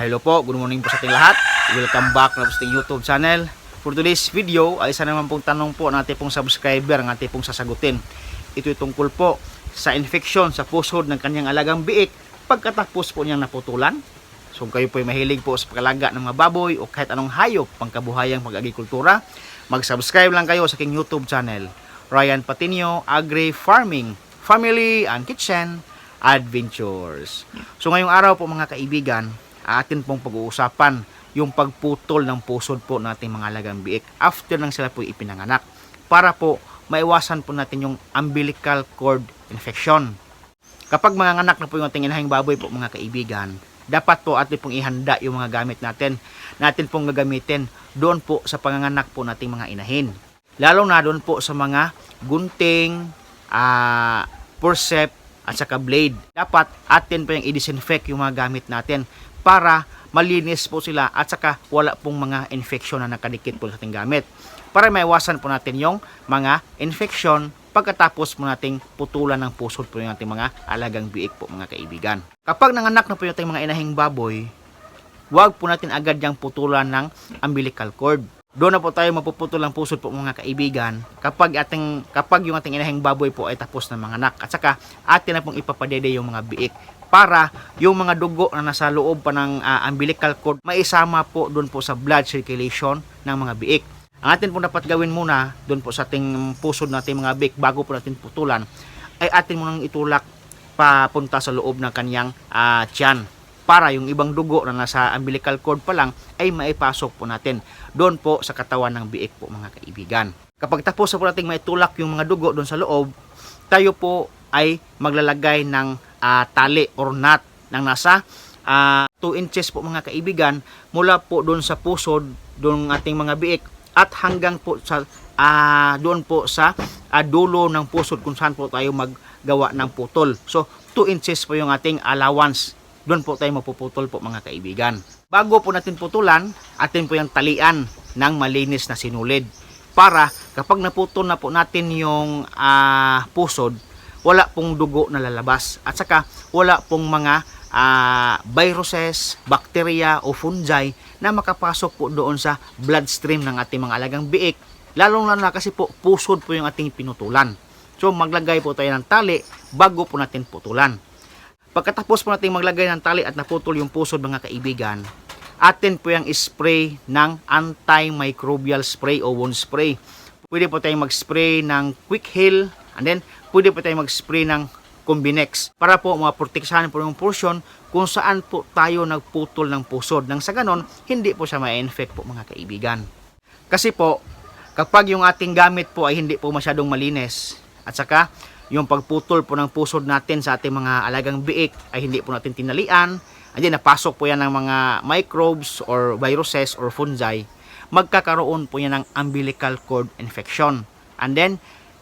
hello po, good morning po sa ating lahat. Welcome back na po sa ating YouTube channel. For today's video, ay isa naman pong tanong po ng ating pong subscriber, ng ating pong sasagutin. Ito tungkol po sa infection sa pusod ng kanyang alagang biik pagkatapos po niyang naputulan. So kung kayo po ay mahilig po sa pagkalaga ng mga baboy o kahit anong hayop pangkabuhayang pag-agrikultura, mag-subscribe lang kayo sa aking YouTube channel. Ryan Patinio Agri Farming, Family and Kitchen Adventures. So ngayong araw po mga kaibigan, atin pong pag-uusapan yung pagputol ng pusod po nating mga alagang biik after nang sila po ipinanganak para po maiwasan po natin yung umbilical cord infection. Kapag mga anak na po yung ating inahing baboy po mga kaibigan, dapat po atin pong ihanda yung mga gamit natin. Natin pong gagamitin doon po sa panganganak po nating mga inahin. Lalo na doon po sa mga gunting, ah, forceps, at saka blade. Dapat atin po yung i-disinfect yung mga gamit natin para malinis po sila at saka wala pong mga infection na nakadikit po sa ating gamit. Para maiwasan po natin yung mga infection pagkatapos po nating putulan ng pusod po yung ating mga alagang biik po mga kaibigan. Kapag nanganak na po yung ating mga inahing baboy, huwag po natin agad yung putulan ng umbilical cord. Doon na po tayo mapuputol ng pusod po mga kaibigan kapag ating kapag yung ating inahing baboy po ay tapos na manganak at saka atin na pong ipapadede yung mga biik para yung mga dugo na nasa loob pa ng ah, umbilical cord maisama po doon po sa blood circulation ng mga biik. Ang atin po dapat gawin muna doon po sa ating pusod nating mga biik bago po natin putulan ay atin munang itulak papunta sa loob ng kanyang ah, tiyan para yung ibang dugo na nasa umbilical cord pa lang ay maipasok po natin doon po sa katawan ng biik po mga kaibigan. Kapag tapos na po nating maitulak yung mga dugo doon sa loob, tayo po ay maglalagay ng ah, tali or knot ng nasa 2 inches po mga kaibigan mula po doon sa pusod doon ating mga biik at hanggang po sa ah, doon po sa ah, dulo ng pusod kung saan po tayo maggawa ng putol. So 2 inches po yung ating allowance doon po tayo mapuputol po mga kaibigan. Bago po natin putulan, atin po yung talian ng malinis na sinulid para kapag naputol na po natin yung ah, pusod, wala pong dugo na lalabas at saka wala pong mga ah, viruses, bacteria o fungi na makapasok po doon sa bloodstream ng ating mga alagang biik. Lalo na kasi po pusod po yung ating pinutulan. So maglagay po tayo ng tali bago po natin putulan. Pagkatapos po natin maglagay ng tali at naputol yung pusod mga kaibigan, atin po yung spray ng antimicrobial spray o wound spray. Pwede po tayong mag-spray ng quick heal and then pwede po tayong mag-spray ng Combinex para po maproteksahan po yung portion kung saan po tayo nagputol ng pusod. Nang sa ganon, hindi po siya ma-infect po mga kaibigan. Kasi po, kapag yung ating gamit po ay hindi po masyadong malinis at saka yung pagputol po ng pusod natin sa ating mga alagang biik ay hindi po natin tinalian, andyan napasok po yan ng mga microbes or viruses or fungi, magkakaroon po yan ng umbilical cord infection. And then,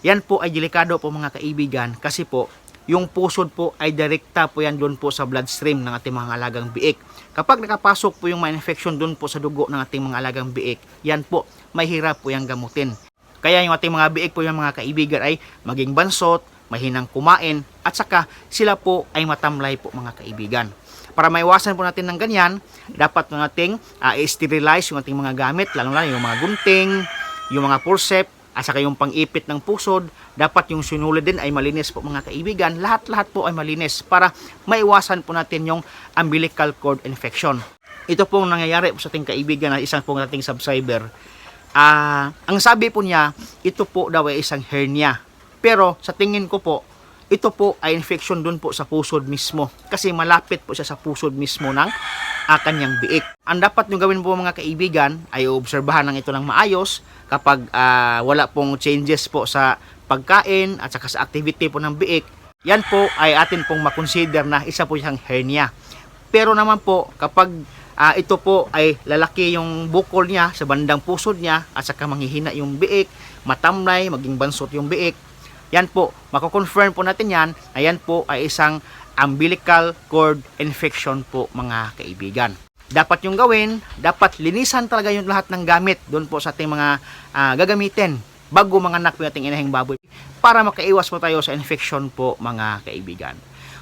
yan po ay delikado po mga kaibigan kasi po yung pusod po ay direkta po yan doon po sa bloodstream ng ating mga alagang biik. Kapag nakapasok po yung infection doon po sa dugo ng ating mga alagang biik, yan po, mahirap po yung gamutin. Kaya yung ating mga biik po yung mga kaibigan ay maging bansot, mahinang kumain, at saka sila po ay matamlay po mga kaibigan. Para maiwasan po natin ng ganyan, dapat po nating ah, i-sterilize yung ating mga gamit, lalo na yung mga gunting, yung mga forceps, at saka yung pang-ipit ng pusod, dapat yung sinulid din ay malinis po mga kaibigan. Lahat-lahat po ay malinis para maiwasan po natin yung umbilical cord infection. Ito pong nangyayari po sa ating kaibigan na isang pong ating subscriber. Ah, ang sabi po niya, ito po daw ay isang hernia. Pero sa tingin ko po, ito po ay infection dun po sa pusod mismo. Kasi malapit po siya sa pusod mismo ng uh, kanyang biik. Ang dapat nyo gawin po mga kaibigan ay obserbahan ng ito ng maayos kapag ah, wala pong changes po sa pagkain at saka sa activity po ng biik. Yan po ay atin pong makonsider na isa po siyang hernia. Pero naman po kapag ah, ito po ay lalaki yung bukol niya sa bandang pusod niya at saka manghihina yung biik, matamlay, maging bansot yung biik, yan po, mako-confirm po natin yan na yan po ay isang umbilical cord infection po mga kaibigan. Dapat yung gawin, dapat linisan talaga yung lahat ng gamit doon po sa ating mga ah, gagamitin bago mga anak po ating inahing baboy para makaiwas po tayo sa infection po mga kaibigan.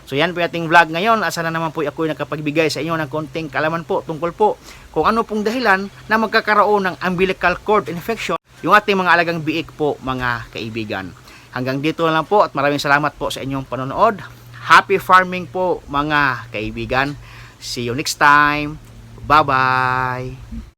So yan po ating vlog ngayon. Asa na naman po ako nakapagbigay sa inyo ng konting kalaman po tungkol po kung ano pong dahilan na magkakaroon ng umbilical cord infection yung ating mga alagang biik po mga kaibigan. Hanggang dito na lang po at maraming salamat po sa inyong panonood. Happy farming po mga kaibigan. See you next time. Bye-bye.